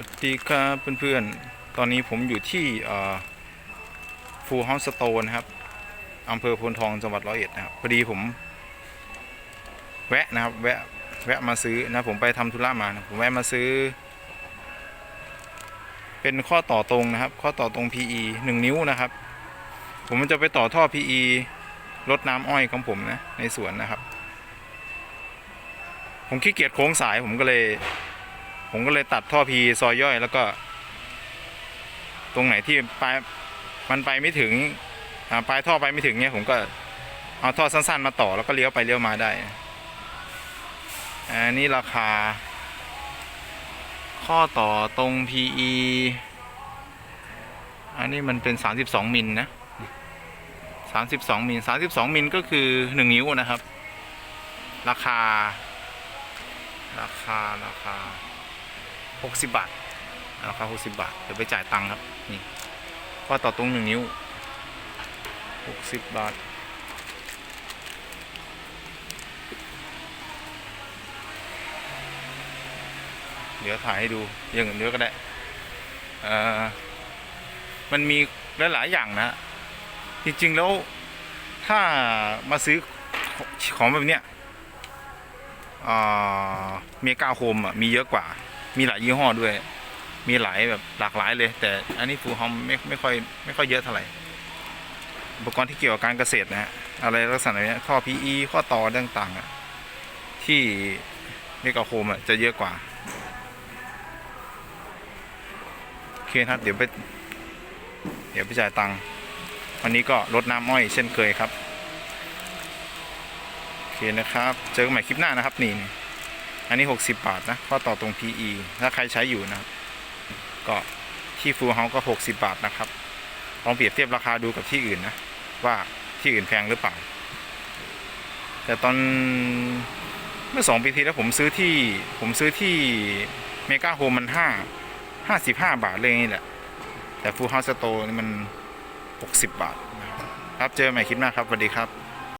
วัสดีครับเพื่อนๆ ตอนนี้ผมอยู่ที่ฟูเฮาส์สโตนครับอำเภอโพนทองจังหวัดร้อยเอ็ดนะครับพอดีผมแวะนะครับแวะแวะมาซื้อนะผมไปทำธุระมานะผมแวะมาซื้อ เป็นข้อต่อตรงนะครับ ข้อต่อตรง PE 1 นิ้วนะครับ ผมจะไปต่อท่อ PE รดน้ำอ้อยของผมนะในสวนนะครับ ผมขี้เกียจโค้งสายผมก็เลย ผมก็เลยตัดท่อพีซอยย่อยแล้วก็ ตรงไหนที่ปลายมันไปไม่ถึงปลายท่อไปไม่ถึงเนี่ยผมก็เอาท่อสั้น ๆ มาต่อแล้วก็เลี้ยวไปเลี้ยวมาได้ อันนี้ราคา ข้อต่อตรง PE อันนี้มันเป็น 32 มิลนะ 32 มิล 32 มิลก็คือ 1 นิ้วนะครับ ราคา ราคา ราคา 60 บาทราคา60 บาท เดี๋ยวไปจ่ายตังค์ครับ นี่ข้อต่อตรง1นิ้ว 60 บาท เดี๋ยวถ่ายให้ดู อย่างอื่นเดี๋ยก็ได้อ่อมันมีหลาย ๆ อย่างนะ จริง ๆ แล้ว ถ้ามาซื้อของแบบเนี้ยอ่าเมกาโฮมอะมีเยอะกว่า มีหลายยี่ห้อด้วย มีหลายแบบหลากหลายเลย แต่อันนี้ฟูฮอมไม่ไม่ค่อยไม่ค่อยเยอะเท่าไหร่อุปกรณ์ที่เกี่ยวกับการเกษตรนะฮะอะไรลักษณะเนี้ยข้อ PE ข้อต่อต่างๆอะที่เมกาโฮมอะจะเยอะกว่าโอเคครับ เดี๋ยวไป เดี๋ยวไปจ่ายตังค์วันนี้ก็ลดน้ำอ้อยเช่นเคยครับ โอเคนะครับ เจอกันใหม่คลิปหน้านะครับนี่ อันนี้ 60 บาทนะข้อต่อตรง PE ถ้าใครใช้อยู่นะก็ที่ฟูลเฮาก็ 60 บาทนะครับลองเปรียบเทียบราคาดูกับที่อื่นนะ ว่าที่อื่นแพงหรือเปล่า แต่ตอนเมื่อสองปีที่แล้วผมซื้อที่ผมซื้อที่เมกาโฮมมันห้าห้าสิบห้าบาทเลยนี่แหละ แต่ฟูลเฮาส์สโตนี่มัน60บาท ครับเจอกันใหม่คลิปหน้าครับสวัสดีครับ